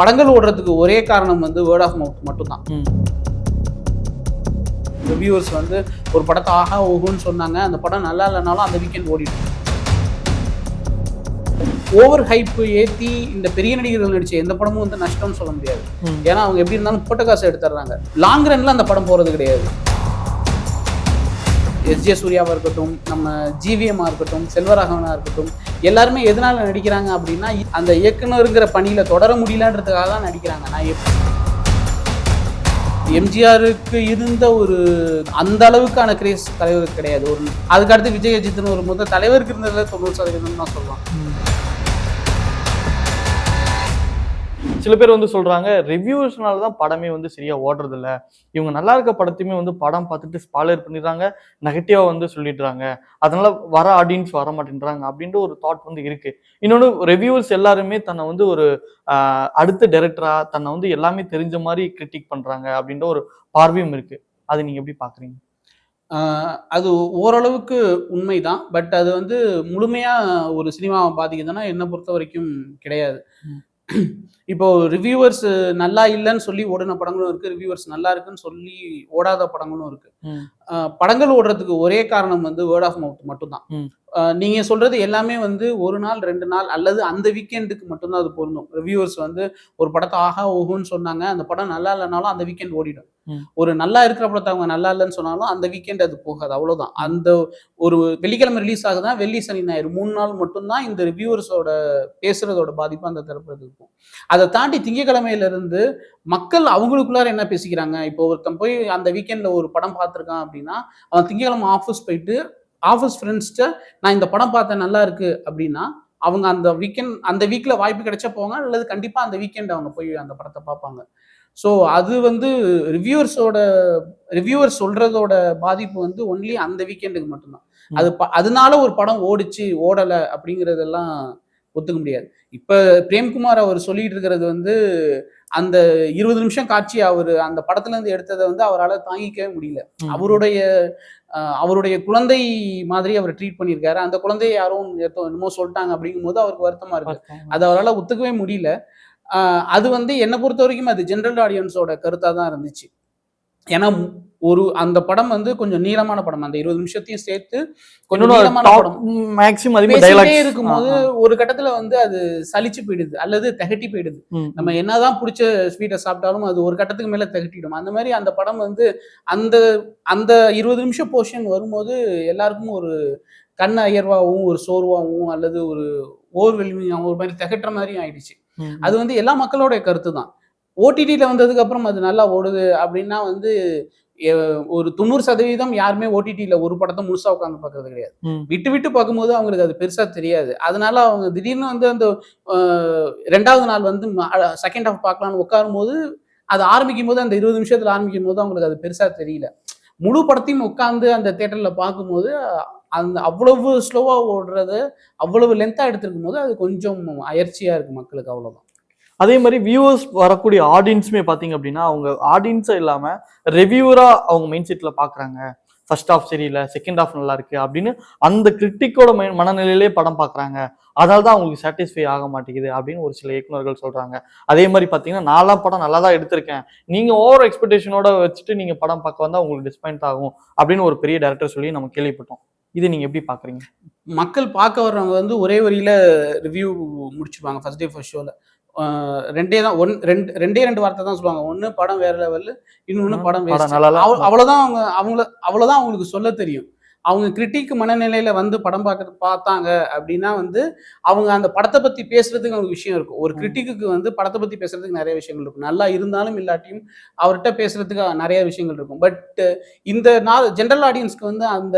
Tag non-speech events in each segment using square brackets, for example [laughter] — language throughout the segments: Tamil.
படங்கள் ஓடுறதுக்கு ஒரே காரணம் வந்து வேர்ட் ஆஃப் மவுத் மட்டும்தான். ரிவ்யூவர்ஸ் வந்து ஒரு படத்தை ஆஹா ஓஹோன்னு சொன்னாங்க. அந்த படம் நல்லா இல்லைனாலும் அந்த வீக்கெண்ட் ஓடிடும். ஓவர் ஹைப் ஏத்தி இந்த பெரிய நடிகர்கள் நடிச்ச எந்த படமும் வந்து நஷ்டம்னு சொல்ல முடியாது. ஏன்னா அவங்க எப்படி இருந்தாலும் போட்ட காசு எடுத்துடுறாங்க. லாங் ரன்ல அந்த படம் போறது கிடையாது. எஸ். ஜே. சூர்யாவாக இருக்கட்டும் நம்ம ஜிவிஎம்மாக இருக்கட்டும் செல்வராகவனாக இருக்கட்டும் எல்லாருமே எதனால் நடிக்கிறாங்க அப்படின்னா அந்த இயக்குனருங்கிற பணியில் தொடர முடியலன்றதுக்காக தான் நடிக்கிறாங்க. நான் எம்ஜிஆருக்கு இருந்த ஒரு அந்த அளவுக்கான கிரேஸ் தலைவருக்கு கிடையாது. ஒரு அதுக்கு அடுத்து விஜய் அஜித்னு ஒரு முதல் தலைவருக்கு இருந்ததில் தொண்ணூறு சதவீதம் தான் சொல்லலாம் சில பேர் வந்து சொல்றாங்க ரிவ்யூஸ்னால தான் படமே வந்து சரியா ஓடுறது இல்ல இவங்க நல்லா இருக்க படத்தையுமே வந்து படம் பார்த்துட்டு ஸ்பாலர் பண்ணிடுறாங்க நெகட்டிவா வந்து சொல்லிடுறாங்க. அதனால வர ஆடியன்ஸ் வர மாட்டேன்றாங்க அப்படின்ற ஒரு தாட் வந்து இருக்கு. இன்னொன்று ரிவ்யூஸ் எல்லாருமே தன்னை வந்து ஒரு அடுத்த டைரக்டரா தன்னை வந்து எல்லாமே தெரிஞ்ச மாதிரி கிரிட்டிக் பண்றாங்க அப்படின்ற ஒரு பார்வையும் இருக்கு. அது நீங்க எப்படி பாக்குறீங்க அது ஓரளவுக்கு உண்மைதான். பட் அது வந்து முழுமையா ஒரு சினிமாவை பாதிக்குதுன்னா என்னை பொறுத்த வரைக்கும் கிடையாது. இப்போ ரிவ்யூவர்ஸ் நல்லா இல்லைன்னு சொல்லி ஓடின படங்களும் இருக்கு. ரிவ்யூவர்ஸ் நல்லா இருக்குன்னு சொல்லி ஓடாத படங்களும் இருக்கு. படங்கள் ஓடுறதுக்கு ஒரே காரணம் வந்து வேர்ட் ஆஃப் மவுத் மட்டும்தான். நீங்க சொல்றது எல்லாமே வந்து ஒரு நாள் ரெண்டு நாள் அல்லது அந்த வீக்கெண்டுக்கு மட்டும்தான் அது பொருந்தும். ரிவ்யூவர்ஸ் வந்து ஒரு படத்தை ஆஹா ஓஹோன்னு சொன்னாங்க அந்த படம் நல்லா இல்லைனாலும் அந்த வீக்கெண்ட் ஓடிடும். ஒரு நல்லா இருக்கிற படத்தை அவங்க நல்லா இல்லைன்னு சொன்னாலும் அந்த வீக்கெண்ட் அது போகாது அவ்வளவுதான். அந்த ஒரு வெள்ளிக்கிழமை ரிலீஸ் ஆகுதுன்னா வெள்ளி சனி ஞாயிறு மூணு நாள் மட்டும்தான் இந்த ரிவ்யூவர்ஸோட பேசுறதோட பாதிப்பு அந்த தரப்புறது இருக்கும். அதை தாண்டி திங்கக்கிழமையில இருந்து மக்கள் அவங்களுக்குள்ளார என்ன பேசிக்கிறாங்க? இப்போ ஒருத்தன் போய் அந்த வீக்கெண்ட்ல ஒரு படம் பார்த்துருக்கான் அப்படின்னா அவன் திங்கக்கிழமை ஆஃபீஸ் போயிட்டு ஆஃபீஸ் ஃப்ரெண்ட்ஸ்கிட்ட நான் இந்த படம் பார்த்தேன் நல்லா இருக்கு. அப்படின்னா அவங்க அந்த வீக்கெண்ட் அந்த வீக்ல வாய்ப்பு கிடைச்சா போவாங்க அல்லது கண்டிப்பா அந்த வீக்கெண்ட் அவங்க போய் அந்த படத்தை பார்ப்பாங்க. ஸோ அது வந்து ரிவ்யூவர்ஸோட ரிவ்யூவர்ஸ் சொல்றதோட பாதிப்பு வந்து ஒன்லி அந்த வீக்கெண்டுக்கு மட்டும்தான். அது அதனால ஒரு படம் ஓடிச்சு ஓடலை அப்படிங்கிறதெல்லாம் ஒத்துக்க முடியாது. இப்ப பிரேம்குமார் அவர் சொல்லிட்டு இருக்கிறது வந்து அந்த இருபது நிமிஷம் காட்சி அவர் அந்த படத்துல இருந்து எடுத்ததை வந்து அவரால் தாங்கிக்கவே முடியல. அவருடைய அவருடைய குழந்தை மாதிரி அவர் ட்ரீட் பண்ணியிருக்காரு. அந்த குழந்தையை யாரும் என்னமோ சொல்லிட்டாங்க அப்படிங்கும்போது அவருக்கு வருத்தமா இருக்கு. அது அவரால் ஒத்துக்கவே முடியல. அது வந்து என்னை பொறுத்த வரைக்கும் அது ஜென்ரல் ஆடியன்ஸோட கருத்தாக தான் இருந்துச்சு. ஏன்னா ஒரு அந்த படம் வந்து கொஞ்சம் நீளமான படம். அந்த இருபது நிமிஷத்தையும் சேர்த்து கொஞ்சம் நீளமான படம். மேக்ஸிமம் டைலாக்ஸ் இருக்கும்போது ஒரு கட்டத்துல வந்து அது சலிச்சு போயிடுது. அல்லது திகட்டி போயிடுது. நம்ம என்னதான் பிடிச்ச ஸ்வீட்டை சாப்பிட்டாலும் அது ஒரு கட்டத்துக்கு மேல திகட்டிடும். அந்த மாதிரி அந்த படம் வந்து அந்த அந்த இருபது நிமிஷம் போர்ஷன் வரும்போது எல்லாருக்கும் ஒரு கண் அயர்வாகவும் ஒரு சோர்வாகவும் அல்லது ஒரு ஓர்வெல்மிங்காகவும் ஒரு மாதிரி திகட்டுற மாதிரியும் ஆயிடுச்சு. அது வந்து எல்லா மக்களோட கருத்து தான் ஓடிடியில் வந்ததுக்கு அப்புறம் அது நல்லா ஓடுது அப்படின்னா வந்து ஒரு தொண்ணூறு சதவீதம் யாருமே ஓடிடியில் ஒரு படத்தை முழுசா உட்காந்து பார்க்கறது கிடையாது. விட்டு விட்டு பார்க்கும்போது அவங்களுக்கு அது பெருசா தெரியாது. அதனால அவங்க திடீர்னு வந்து அந்த ரெண்டாவது நாள் வந்து செகண்ட் ஹாஃப் பார்க்கலாம்னு உட்காரும் போது அது ஆரம்பிக்கும் போது அந்த இருபது நிமிஷத்துல ஆரம்பிக்கும் போது அவங்களுக்கு அது பெருசா தெரியல. முழு படத்தையும் உட்காந்து அந்த தேட்டர்ல பார்க்கும்போது அந்த அவ்வளவு ஸ்லோவா ஓடுறது அவ்வளவு லென்த்தா எடுத்திருக்கும் போது அது கொஞ்சம் அயற்சியா இருக்கு மக்களுக்கு அவ்வளவுதான். அதே மாதிரி வியூவர்ஸ் வரக்கூடிய ஆடியன்ஸுமே பார்த்தீங்க அப்படின்னா அவங்க ஆடியன்ஸா இல்லாமல் ரெவியூவரா அவங்க மைண்ட் செட்டில் பார்க்குறாங்க. ஃபர்ஸ்ட் ஹாஃப் சரியில்லை செகண்ட் ஹாஃப் நல்லா இருக்கு அப்படின்னு அந்த கிரிட்டிக்கோட மனநிலையிலே படம் பார்க்குறாங்க. அதனால தான் அவங்களுக்கு சாட்டிஸ்ஃபை ஆக மாட்டேங்குது அப்படின்னு ஒரு சில இயக்குனர்கள் சொல்கிறாங்க அதே மாதிரி பார்த்தீங்கன்னா நாலாம் படம் நல்லா தான் எடுத்திருக்கேன். நீங்கள் ஓவர் எக்ஸ்பெக்டேஷனோட வச்சுட்டு நீங்கள் படம் பார்க்க வந்தால் உங்களுக்கு டிஸ்பாயிண்ட் ஆகும் அப்படின்னு ஒரு பெரிய டேரக்டர் சொல்லி நம்ம கேள்விப்பட்டோம். இது நீங்கள் எப்படி பார்க்குறீங்க? மக்கள் பார்க்க வர்றவங்க வந்து ஒரே வரியில ரிவ்யூ முடிச்சுப்பாங்க ஃபர்ஸ்ட் டே ஃபர்ஸ்ட் ஷோவில் ரெண்டே தான் ஒன் ரெண்டு ரெண்டே ரெண்டு வார்த்தை தான் சொல்லுவாங்க ஒன்னு படம் வேற லெவல் இன்னொன்னு ம், படம் படம் waste. நல்லா இல்ல. அவ- அவ்வளவுதான் அவங்க அவங்கள அவ்வளவுதான் அவங்களுக்கு சொல்ல தெரியும் அவங்க கிரிட்டிக் மனநிலையில வந்து படம் பார்க்க பார்த்தாங்க அப்படின்னா வந்து அவங்க அந்த படத்தை பத்தி பேசுறதுக்கு அவங்களுக்கு விஷயம் இருக்கும் ஒரு. கிரிட்டிக்கு வந்து படத்தை பத்தி பேசுறதுக்கு நிறைய விஷயங்கள் இருக்கும் நல்லா இருந்தாலும் இல்லாட்டியும் அவர்கிட்ட பேசுறதுக்கு நிறைய விஷயங்கள் இருக்கும் பட் இந்த நாள் ஜென்ரல் ஆடியன்ஸ்க்கு வந்து அந்த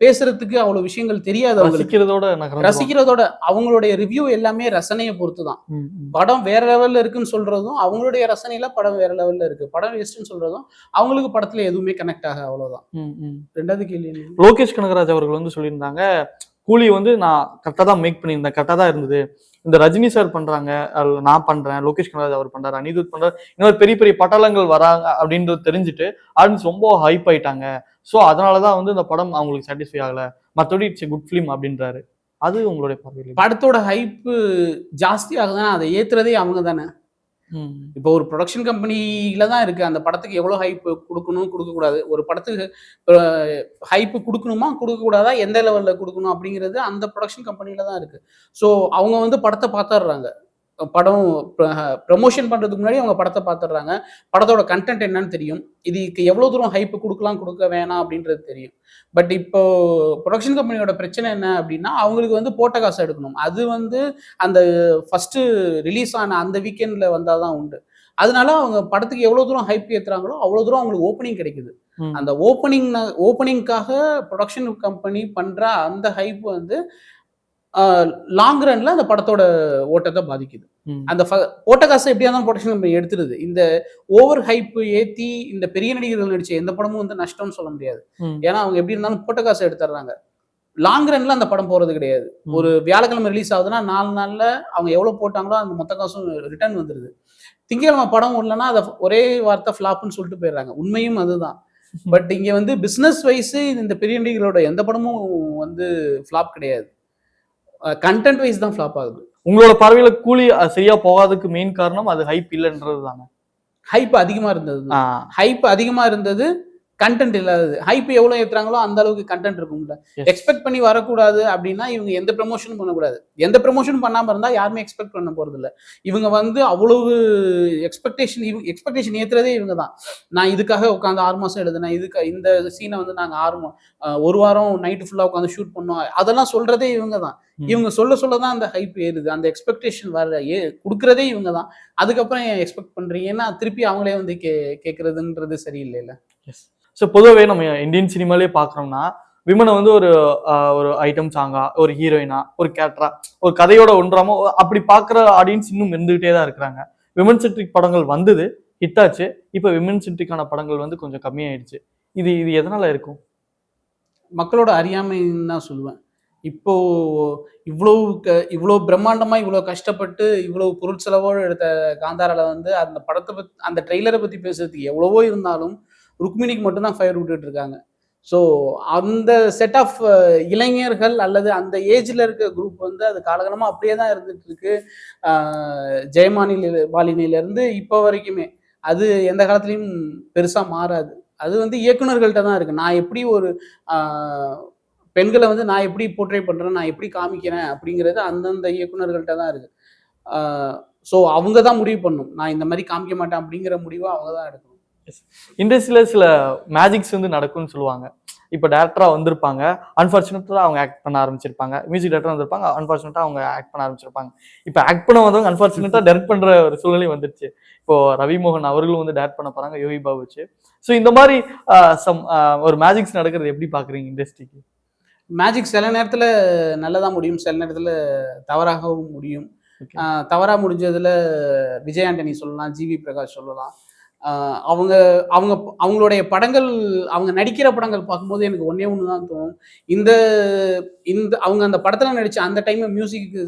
பேசுறதுக்கு அவ்வளவு விஷயங்கள் தெரியாது ரசிக்கிறதோட ரசிக்கிறதோட அவங்களுடைய ரிவ்யூ எல்லாமே ரசனையை பொறுத்து தான் படம் வேற லெவல்ல இருக்குன்னு சொல்றதும் அவங்களுடைய ரசனையில படம் வேற லெவல்ல இருக்கு. படம் வேஸ்ட்னு சொல்றதும் அவங்களுக்கு படத்துல எதுவுமே கனெக்ட் ஆக அவ்வளவுதான். ரெண்டாவது கேள்வி? லோகேஷ் கனகராஜ் அவர்கள் வந்து சொல்லியிருந்தாங்க கூலி வந்து நான் கரெக்டாக தான் மேக் பண்ணியிருந்தேன் கரெக்டாக தான் இருந்தது. இந்த ரஜினி சார் பண்றாங்க நான் பண்றேன் லோகேஷ் கனராஜ் அவர் பண்றாரு அனிருத் பண்றாரு இன்னொரு பெரிய பெரிய பட்டாளங்கள் வராங்க அப்படின்றது தெரிஞ்சுட்டு ஆடியன்ஸ் ரொம்ப ஹைப் ஆயிட்டாங்க. ஸோ அதனாலதான் வந்து இந்த படம் அவங்களுக்கு சாட்டிஸ்ஃபை ஆகல. மற்றபடி இட்ஸ் குட் ஃபிலிம் அப்படின்றாரு. அது உங்களுடைய பார்வையில் படத்தோட ஹைப்பு ஜாஸ்தி ஆகுதுன்னா அதை ஏத்துறதே அவங்க தானே? இப்போ ஒரு ப்ரொடக்ஷன் கம்பெனியில தான் இருக்கு. அந்த படத்துக்கு எவ்வளோ ஹைப் கொடுக்கணும் கொடுக்கக்கூடாது ஒரு படத்துக்கு ஹைப்பு கொடுக்கணுமா கொடுக்கக்கூடாதா எந்த லெவலில் கொடுக்கணும் அப்படிங்கிறது அந்த ப்ரொடக்ஷன் கம்பெனியில தான் இருக்கு. ஸோ அவங்க வந்து படத்தை பார்த்துடுறாங்க. படம் ப்ரமோஷன் பண்ணுறதுக்கு முன்னாடி அவங்க படத்தை பார்த்துடுறாங்க படத்தோட கண்டென்ட் என்னன்னு தெரியும். இதுக்கு எவ்வளோ தூரம் ஹைப் கொடுக்கலாம் கொடுக்க வேணாம் அப்படின்றது தெரியும். பட் இப்போ ப்ரொடக்ஷன் கம்பெனியோட பிரச்சனை என்ன அப்படின்னா அவங்களுக்கு வந்து போட்ட காசு எடுக்கணும். அது வந்து அந்த ஃபர்ஸ்ட் ரிலீஸ் ஆன அந்த வீக்கெண்ட்ல வந்தால் தான் உண்டு. அதனால அவங்க படத்துக்கு எவ்வளோ தூரம் ஹைப் ஏற்றுறாங்களோ அவ்வளோ தூரம் அவங்களுக்கு ஓப்பனிங் கிடைக்குது. அந்த ஓப்பனிங் ஓப்பனிங்காக ப்ரொடக்ஷன் கம்பெனி பண்ற அந்த ஹைப் வந்து லாங் ரன்ல அந்த படத்தோட ஓட்டத்தை பாதிக்குது. அந்த போட்ட காசை எப்படியா இருந்தாலும் ப்ரொடக்ஷன் கம்பெனி எடுத்துருது. இந்த ஓவர் ஹைப் ஏத்தி இந்த பெரிய நடிகர்கள் நடிச்ச எந்த படமும் வந்து நஷ்டம்னு சொல்ல முடியாது. ஏன்னா அவங்க எப்படி இருந்தாலும் போட்ட காசை எடுத்துடுறாங்க லாங் ரன்ல அந்த படம் போறது கிடையாது. ஒரு வியாழக்கிழமை ரிலீஸ் ஆகுதுன்னா நாலு நாள்ல அவங்க எவ்வளவு போட்டாங்களோ அந்த மொத்த காசும் ரிட்டர்ன் வந்துருது. திங்கக்கிழமை படம் இல்லைன்னா அதை ஒரே வார்த்தை ஃபிளாப்னு சொல்லிட்டு போயிடுறாங்க. உண்மையும் அதுதான். [laughs] பட் இங்க வந்து பிசினஸ் வைஸ் இந்த பெரிய நடிகர்களோட எந்த படமும் வந்து ஃபிளாப் கிடையாது. கண்டென்ட் வைஸ் தான் ஃபிளாப் ஆகுது. உங்களோட பார்வையில கூலி சரியா போகாததுக்கு மெயின் காரணம் அது ஹைப் இல்லைன்றது தானே ஹைப் அதிகமா இருந்தது. ஹைப் அதிகமா இருந்தது கண்டென்ட் இல்லாதது. ஹைப் எவ்வளவு ஏத்துறாங்களோ அந்த அளவுக்கு கண்டென்ட் இருக்கும்ல. எக்ஸ்பெக்ட் பண்ணி வரக்கூடாது அப்படின்னா இவங்க எந்த ப்ரமோஷனும் பண்ணக்கூடாது. எந்த ப்ரமோஷனும் பண்ணாம இருந்தா யாருமே எக்ஸ்பெக்ட் பண்ண போறது இல்ல இவங்க வந்து அவ்வளவு எக்ஸ்பெக்டேஷன் இவங்க எக்ஸ்பெக்டேஷன் ஏத்துறதே இவங்க தான். நான் இதுக்காக உட்காந்து ஆறு மாசம் எழுதுனேன். இதுக்கு இந்த சீனை வந்து நாங்க ஆறு ஒரு வாரம் நைட்டு ஃபுல்லா உட்காந்து ஷூட் பண்ணோம். அதெல்லாம் சொல்றதே இவங்க தான். இவங்க சொல்ல சொல்ல தான் அந்த ஹைப் ஏறுது. அந்த எக்ஸ்பெக்டேஷன் வர ஏ கொடுக்கறதே இவங்க தான். அதுக்கப்புறம் எக்ஸ்பெக்ட் பண்றீங்கன்னா திருப்பி அவங்களே வந்து கே கேட்கறதுன்றது சரியில்லைல்ல. ஸோ பொதுவாகவே நம்ம இந்தியன் சினிமாலே பார்க்குறோம்னா விமனை வந்து ஒரு ஒரு ஐட்டம் சாங்கா ஒரு ஹீரோயினா ஒரு கேரக்டரா ஒரு கதையோட ஒன்றாமோ அப்படி பார்க்குற ஆடியன்ஸ் இன்னும் இருந்துகிட்டே தான் இருக்கிறாங்க. விமன் சென்ட்ரிக் படங்கள் வந்தது ஹிட்டாச்சு இப்போ விமன் சென்ட்ரிக்கான படங்கள் வந்து கொஞ்சம் கம்மியாயிடுச்சு. இது இது எதனால இருக்கும்? மக்களோட அறியாமைன்னு தான் சொல்லுவேன். இப்போ இவ்வளோ க இவ்வளோ பிரம்மாண்டமாக இவ்வளோ கஷ்டப்பட்டு இவ்வளோ பொருள் செலவோடு எடுத்த காந்தாரால வந்து அந்த படத்தை பத் அந்த ட்ரெய்லரை பற்றி பேசுறதுக்கு எவ்வளவோ இருந்தாலும் ருக்மிணிக்கு மட்டும்தான் ஃபயர் விட்டுட்டு இருக்காங்க ஸோ அந்த செட் ஆஃப் இளைஞர்கள் அல்லது அந்த ஏஜில் இருக்க குரூப் வந்து அது காலகாலமாக அப்படியே தான் இருந்துட்டு இருக்கு ஜெயமானில பாலினில இருந்து இப்போ வரைக்குமே. அது எந்த காலத்துலேயும் பெருசாக மாறாது. அது வந்து இயக்குநர்கள்ட்ட தான் இருக்கு. நான் எப்படி ஒரு பெண்களை வந்து நான் எப்படி போர்ட்ரே பண்ணுறேன் நான் எப்படி காமிக்கிறேன் அப்படிங்கிறது அந்தந்த இயக்குநர்கள்ட்ட தான் இருக்கு. ஸோ அவங்க தான் முடிவு பண்ணும். நான் இந்த மாதிரி காமிக்க மாட்டேன் அப்படிங்கிற முடிவை அவங்க தான் எடுக்கணும். இண்டஸ்ட்ரியில் சில மேஜிக்ஸ் வந்து நடக்கும்னு சொல்லுவாங்க. இப்போ டேரக்டராக வந்திருப்பாங்க. அன்ஃபார்ச்சுனேட்டாக அவங்க ஆக்ட் பண்ண ஆரம்பிச்சிருப்பாங்க. மியூசிக் டேரக்டர் வந்திருப்பாங்க. அன்ஃபார்ச்சுனேட்டாக அவங்க ஆக்ட் பண்ண ஆரம்பிச்சிருப்பாங்க. இப்போ ஆக்ட் பண்ண வந்தவங்க அன்ஃபார்ச்சுனேட்டாக டேரக்ட் பண்ணுற ஒரு சூழ்நிலை வந்துருச்சு. இப்போ ரவி மோகன் அவர்களும் வந்து டேரக்ட் பண்ண போறாங்க யோகி பாபு வச்சு. ஸோ இந்த மாதிரி சம் ஒரு மேஜிக்ஸ் நடக்கிறது எப்படி பார்க்குறீங்க இண்டஸ்ட்ரிக்கு மேஜிக் சில நேரத்துல நல்லதா முடியும் சில நேரத்துல தவறாகவும் முடியும். Okay. ஆஹ் தவறா முடிஞ்சதுல விஜய் ஆண்டனி சொல்லலாம் ஜிவி பிரகாஷ் சொல்லலாம். அவங்க அவங்க அவங்களுடைய படங்கள் அவங்க நடிக்கிற படங்கள் பார்க்கும்போது எனக்கு ஒன்னே ஒன்று தான் தோணும். இந்த இந்த அவங்க அந்த படத்துல நடிச்ச அந்த டைம் மியூசிக்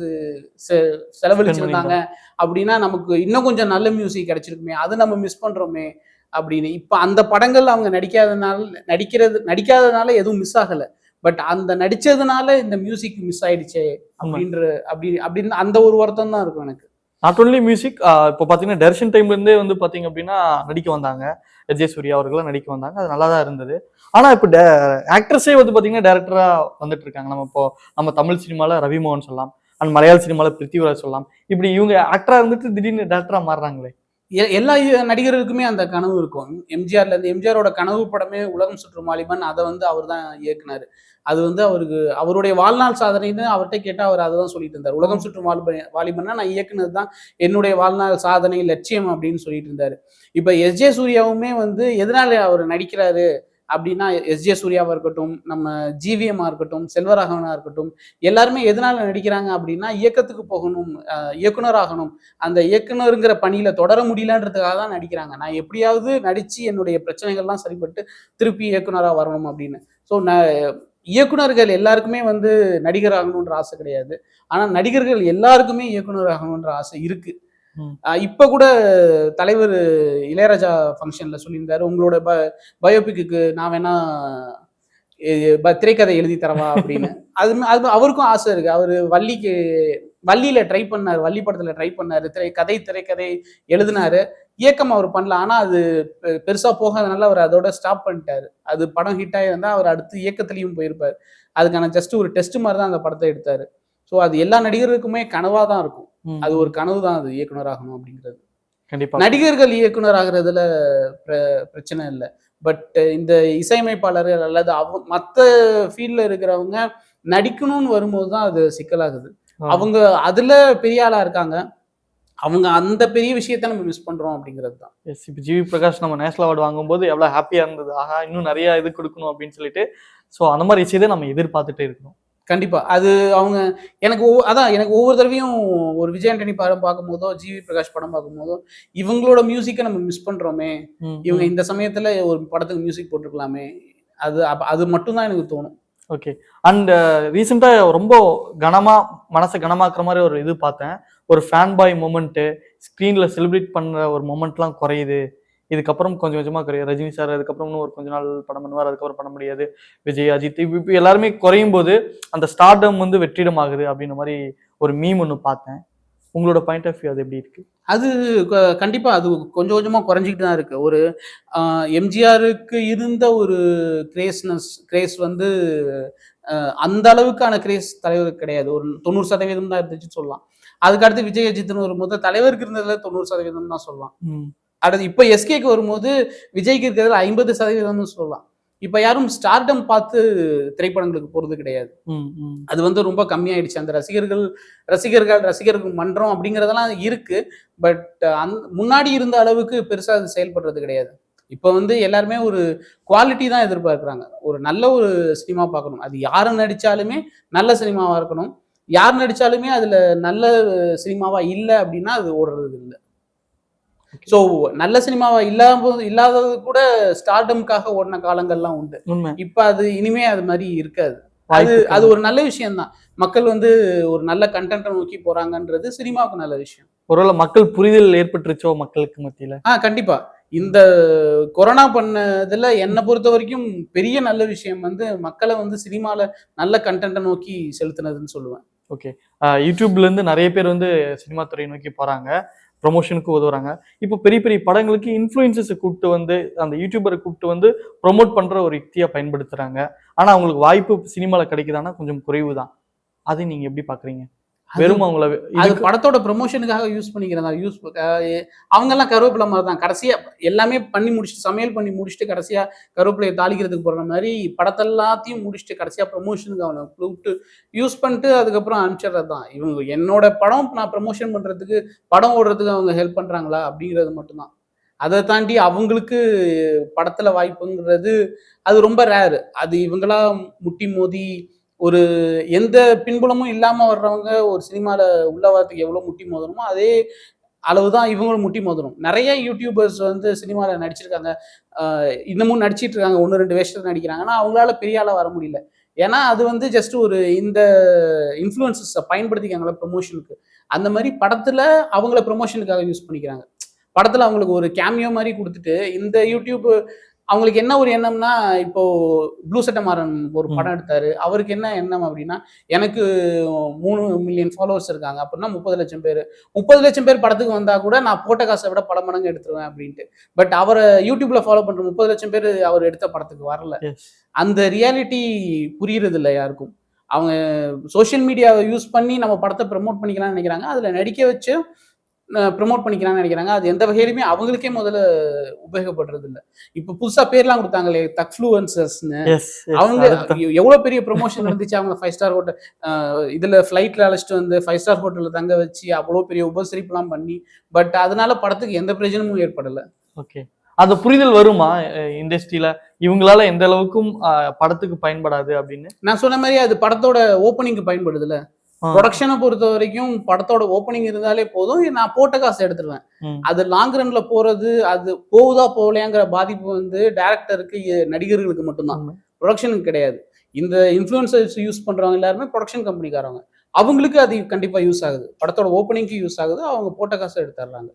செலவழிச்சிருந்தாங்க அப்படின்னா நமக்கு இன்னும் கொஞ்சம் நல்ல மியூசிக் கிடைச்சிருக்குமே அதை நம்ம மிஸ் பண்றோமே அப்படின்னு. இப்போ அந்த படங்கள் அவங்க நடிக்காதனால நடிக்கிறது நடிக்காதனால எதுவும் மிஸ் ஆகல. பட் அந்த நடிச்சதுனால இந்த மியூசிக் மிஸ் ஆயிடுச்சே அப்படின்ற அப்படி அப்படின்னு அந்த ஒரு வருத்தம் தான் இருக்கும் எனக்கு. நாட் ஒன்லி மியூசிக் இப்போ பார்த்தீங்கன்னா டெரக்ஷன் டைம்லேருந்தே வந்து பார்த்தீங்க அப்படின்னா நடிக்க வந்தாங்க. விஜய் சூர்யா அவர்கள்லாம் நடிக்க வந்தாங்க. அது நல்லா தான் இருந்தது. ஆனால் இப்போ டே ஆக்ட்ரஸே வந்து பார்த்தீங்கன்னா டேரக்டராக வந்துட்டு இருக்காங்க. நம்ம இப்போ நம்ம தமிழ் சினிமாவில் ரவிமோகன் சொல்லலாம். அண்ட் மலையாள சினிமாவில் பிருத்திவிராஜ் சொல்லலாம். இப்படி இவங்க ஆக்டராக இருந்துட்டு திடீர்னு டேரக்டராக மாறுறாங்களே. எல்லா நடிகர்களுக்குமே அந்த கனவு இருக்கும். எம்ஜிஆர்ல இருந்து எம்ஜிஆரோட கனவு படமே உலகம் சுற்றும் வாலிபன் அதை வந்து அவர் தான் இயக்குனாரு. அது வந்து அவருக்கு அவருடைய வாழ்நாள் சாதனைன்னு அவர்கிட்ட கேட்டால் அவர் அதை தான் சொல்லிட்டு இருந்தார். உலகம் சுற்றும் வாலிபன் வாலிபன்னா நான் இயக்குனது தான் என்னுடைய வாழ்நாள் சாதனை லட்சியம் அப்படின்னு சொல்லிட்டு இருந்தாரு. இப்போ எஸ். ஜே. சூர்யாவுமே வந்து எதனால அவர் நடிக்கிறாரு? அப்படின்னா எஸ். ஜே. இருக்கட்டும் நம்ம ஜிவிஎம்மாக இருக்கட்டும் செல்வராகவனாக இருக்கட்டும் எல்லாருமே எதனால் நடிக்கிறாங்க அப்படின்னா இயக்கத்துக்கு போகணும் இயக்குனராகணும் அந்த இயக்குனருங்கிற பணியில் தொடர முடியலன்றதுக்காக தான் நடிக்கிறாங்க. நான் எப்படியாவது நடித்து என்னுடைய பிரச்சனைகள்லாம் சரிப்பட்டு திருப்பி இயக்குனராக வரணும் அப்படின்னு. ஸோ இயக்குனர்கள் எல்லாருக்குமே வந்து நடிகர் ஆகணுன்ற ஆசை கிடையாது. ஆனால் நடிகர்கள் எல்லாருக்குமே இயக்குனர் ஆகணுன்ற ஆசை இருக்குது இப்ப கூட தலைவர் இளையராஜா ஃபங்க்ஷன்ல சொல்லியிருந்தாரு உங்களோட ப பயோபிக்கு நான் வேணா திரைக்கதை எழுதி தரவா? அப்படின்னு. [laughs] அது அது அவருக்கும் ஆசை இருக்கு. அவரு வள்ளிக்கு வள்ளியில ட்ரை பண்ணாரு வள்ளி படத்துல ட்ரை பண்ணாரு திரை கதை திரைக்கதை எழுதினாரு. இயக்கம் அவர் பண்ணல. ஆனா அது பெருசா போகாதனால அவர் அதோட ஸ்டாப் பண்ணிட்டாரு. அது படம் ஹிட் ஆயிருந்தா அவர் அடுத்து இயக்கத்துலயும் போயிருப்பாரு. அதுக்கான ஜஸ்ட் ஒரு டெஸ்ட் மாதிரி தான் அந்த படத்தை எடுத்தாரு. ஸோ அது எல்லா நடிகருக்குமே கனவா தான் இருக்கும். அது ஒரு கனவு தான் அது இயக்குனர் ஆகணும் அப்படிங்கிறது. கண்டிப்பா. நடிகர்கள் இயக்குனர் ஆகுறதுல பிர- பிரச்சனை இல்லை. பட் இந்த இசையமைப்பாளர்கள் அல்லது அவ மற்ற ஃபீல்ட்ல இருக்கிறவங்க நடிக்கணும்னு வரும்போது தான் அது சிக்கலாகுது. அவங்க அதுல பெரிய ஆளா இருக்காங்க. அவங்க அந்த பெரிய விஷயத்த நம்ம மிஸ் பண்றோம் அப்படிங்கிறது தான். எஸ் இப்போ ஜிவி பிரகாஷ் நம்ம நேஷனல் அவார்டு வாங்கும்போது எவ்வளோ ஹாப்பியாக இருந்தது. ஆஹா இன்னும் நிறைய இது கொடுக்கணும் அப்படின்னு சொல்லிட்டு. ஸோ அந்த மாதிரி விஷயத்தை நம்ம எதிர்பார்த்துட்டே இருக்கணும். கண்டிப்பா. அது அவங்க எனக்கு ஒவ்வொ- அதான் எனக்கு ஒவ்வொரு தடவையும் ஒரு விஜய் ஆண்டனி படம் பார்க்கும்போதோ ஜிவி பிரகாஷ் படம் பார்க்கும்போதோ இவங்களோட மியூசிக்கை நம்ம மிஸ் பண்றோமே. ம், இவங்க. இந்த சமயத்துல ஒரு படத்துக்கு மியூசிக் போட்டிருக்கலாமே. அது அது மட்டும்தான் எனக்கு தோணும். ஓகே அண்ட் ரீசெண்டாக ரொம்ப கனமா மனசை கனமாக்குற மாதிரி ஒரு இது பார்த்தேன். ஒரு ஃபேன் பாய் மூமெண்ட்டு ஸ்க்ரீனில் செலிப்ரேட் பண்ணுற ஒரு மூமெண்ட்லாம் குறையுது. இதுக்கப்புறம் கொஞ்சம் கொஞ்சமாக ரஜினி சார் அதுக்கப்புறம் இன்னும் ஒரு கொஞ்ச நாள் படம் பண்ணுவார் அதுக்கப்புறம் பண்ண முடியாது. விஜய் அஜித் இப்போ எல்லாருமே குறையும் போது அந்த ஸ்டார்டம் வந்து வெற்றிடம் ஆகுது அப்படின்ற மாதிரி ஒரு மீம் ஒன்று பார்த்தேன். உங்களோட பாயிண்ட் ஆஃப் வியூ அது எப்படி இருக்கு? அது க- கண்டிப்பா அது கொஞ்சம் கொஞ்சமா குறைஞ்சிக்கிட்டு தான் இருக்கு. ஒரு எம்ஜிஆருக்கு இருந்த ஒரு கிரேஸ்னஸ் கிரேஸ் வந்து அந்த அளவுக்கான கிரேஸ் தலைவருக்கு கிடையாது. ஒரு தொண்ணூறு சதவீதம் தான் இருந்துச்சுன்னு சொல்லலாம். அதுக்கு அடுத்து விஜய் அஜித்னு வரும்போது தலைவருக்கு இருந்ததுல தொண்ணூறு சதவீதம் தான் சொல்லலாம். அடுத்து இப்போ எஸ்கேக்கு வரும்போது விஜய்க்கு இருக்கிறதுல ஐம்பது சதவீதம்னு சொல்லலாம். இப்போ யாரும் ஸ்டார்டம் பார்த்து திரைப்படங்களுக்கு போறது கிடையாது. அது வந்து ரொம்ப கம்மியாயிடுச்சு. அந்த ரசிகர்கள் ரசிகர்கள் ரசிகர்கள் மன்றம் அப்படிங்கறதெல்லாம் இருக்கு. பட் அந் முன்னாடி இருந்த அளவுக்கு பெருசா அது செயல்படுறது கிடையாது. இப்போ வந்து எல்லாருமே ஒரு குவாலிட்டி தான் எதிர்பார்க்குறாங்க. ஒரு நல்ல ஒரு சினிமா பார்க்கணும். அது யார் நடிச்சாலுமே நல்ல சினிமாவா இருக்கணும். யார் நடிச்சாலுமே அதுல நல்ல சினிமாவா இல்லை அப்படின்னா அது ஓடுறது இல்லை ஸோ நல்ல சினிமாவா இல்லாம இல்லாதது கூட ஸ்டார்டம்காக ஓடின காலங்கள்லாம் உண்டு. இப்ப அது இனிமே அது மாதிரி இருக்காது. அது. அது ஒரு நல்ல விஷயம் தான் மக்கள் வந்து ஒரு நல்ல கண்டென்ட்டை நோக்கி போறாங்கன்றது சினிமாவுக்கு நல்ல விஷயம். ஒருவேளை மக்கள் புரிதல் ஏற்பட்டுருச்சோ மக்களுக்கு மத்தியில? ஆ கண்டிப்பா. இந்த கொரோனா பண்ணதுல என்னை பொறுத்த வரைக்கும் பெரிய நல்ல விஷயம் வந்து மக்களை வந்து சினிமால நல்ல கண்டென்ட்டை நோக்கி செலுத்தினதுன்னு சொல்லுவேன். ஓகே யூடியூப்ல இருந்து நிறைய பேர் வந்து சினிமா துறையை நோக்கி போறாங்க. ப்ரொமோஷனுக்கு உதவுறாங்க. இப்போ பெரிய பெரிய படங்களுக்கு இன்ஃப்ளூயன்சஸை கூப்பிட்டு வந்து அந்த யூடியூபரை கூப்பிட்டு வந்து ப்ரொமோட் பண்ணுற ஒரு யுக்தியாக பயன்படுத்துகிறாங்க ஆனால் அவங்களுக்கு வாய்ப்பு சினிமாவில் கிடைக்குதானா கொஞ்சம் குறைவு தான் அதை நீங்கள் எப்படி பார்க்குறீங்க வெறும் அவங்கள அது படத்தோட ப்ரொமோஷனுக்காக யூஸ் பண்ணிக்கிறதா? யூஸ் அவங்க எல்லாம் கருவேப்பிலை மாதிரி தான். கடைசியா எல்லாமே பண்ணி முடிச்சுட்டு சமையல் பண்ணி முடிச்சுட்டு கடைசியா கருவேப்பிலையை தாளிக்கிறதுக்கு போற மாதிரி படத்தெல்லாத்தையும் முடிச்சுட்டு கடைசியா ப்ரொமோஷனுக்கு அவனை கூப்பிட்டு யூஸ் பண்ணிட்டு அதுக்கப்புறம் அனுப்பிச்சிடுறது தான். இவங்க என்னோட படம் நான் ப்ரமோஷன் பண்றதுக்கு படம் ஓடுறதுக்கு அவங்க ஹெல்ப் பண்றாங்களா? அப்படிங்கிறது மட்டும்தான். அதை தாண்டி அவங்களுக்கு படத்துல வாய்ப்புங்கிறது அது ரொம்ப ரேரு அது இவங்களா முட்டி மோதி ஒரு எந்த பின்புலமும் இல்லாமல் வர்றவங்க ஒரு சினிமாவில் உள்ள வரத்துக்கு எவ்வளோ முட்டி மோதணுமோ அதே அளவு தான் இவங்களும் முட்டி மோதணும். நிறைய யூடியூபர்ஸ் வந்து சினிமாவில் நடிச்சிருக்காங்க. இன்னமும் நடிச்சிட்டு இருக்காங்க. ஒன்று ரெண்டு வேஷத்துல நடிக்கிறாங்கன்னா அவங்களால பெரிய ஆளாக வர முடியல. ஏன்னா அது வந்து ஜஸ்ட் ஒரு இந்த இன்ஃப்ளூயன்சஸை பயன்படுத்திக்காங்களா ப்ரொமோஷனுக்கு அந்த மாதிரி படத்தில் அவங்கள ப்ரொமோஷனுக்காக யூஸ் பண்ணிக்கிறாங்க. படத்தில் அவங்களுக்கு ஒரு கேமியோ மாதிரி கொடுத்துட்டு இந்த யூடியூப் அவங்களுக்கு என்ன ஒரு எண்ணம்னா இப்போ ப்ளூ சட்டமாறன் ஒரு. படம் எடுத்தாரு. அவருக்கு என்ன எண்ணம் அப்படின்னா எனக்கு மூணு மில்லியன் ஃபாலோவர்ஸ் இருக்காங்க. அப்படின்னா முப்பது லட்சம் பேர். முப்பது லட்சம் பேர் படத்துக்கு வந்தா கூட நான் போட்ட காசை விட பல மடங்கு எடுத்துருவேன் அப்படின்ட்டு. பட் அவரை யூடியூப்ல ஃபாலோ பண்ற முப்பது லட்சம் பேர் அவர் எடுத்த படத்துக்கு வரல. அந்த ரியாலிட்டி புரியுறது இல்லை யாருக்கும். அவங்க சோஷியல் மீடியாவை யூஸ் பண்ணி நம்ம படத்தை ப்ரமோட் பண்ணிக்கலாம்னு நினைக்கிறாங்க. அதுல நடிக்க வச்சு ப்ரமோட் பண்ணிக்கலாம்னு நினைக்கிறாங்க. அது எந்த வகையிலுமே அவங்களுக்கே முதல்ல உபயோகப்படுறது இல்லை இப்போ புதுசா பேர்லாம் கொடுத்தாங்களே தக்ஃப்ளூவன்சர்ஸ்னு. அவங்க அடுத்த- எ- எவ்வளவு பெரிய ப்ரொமோஷன் இருந்துச்சு? அவங்க ஃபைவ் ஸ்டார் ஹோட்டல் இதுல ஃபிளைட்ல அழைச்சிட்டு வந்து ஃபைவ் ஸ்டார் ஹோட்டல்ல தங்க வச்சு அவ்வளவு பெரிய உபசரிப்புலாம் பண்ணி பட் அதனால படத்துக்கு எந்த பிரயோஜனமும் ஏற்படல. ஓகே அந்த புரிதல் வருமா இண்டஸ்ட்ரியில இவங்களால எந்த அளவுக்கும் படத்துக்கு பயன்படாது அப்படின்னு? நான் சொன்ன மாதிரி அது படத்தோட ஓப்பனிங்க்கு பயன்படுதுல. ப்ரொடக்ஷனை பொறுத்த வரைக்கும் படத்தோட ஓப்பனிங் இருந்தாலே போதும். நான் போட்ட காசு எடுத்துருவேன். அது லாங் ரன்ல போறது அது போகுதா போகலையாங்கிற பாதிப்பு வந்து டேரக்டருக்கு நடிகர்களுக்கு மட்டும்தான். ப்ரொடக்ஷனுக்கு கிடையாது. இந்த இன்ஃப்ளூயன்சர்ஸ் யூஸ் பண்றவங்க எல்லாருமே ப்ரொடக்ஷன் கம்பெனிக்காரவங்க அவங்களுக்கு அது கண்டிப்பா யூஸ் ஆகுது. படத்தோட ஓப்பனிங்க்கு யூஸ் ஆகுது. அவங்க போட்ட காசை எடுத்துடுறாங்க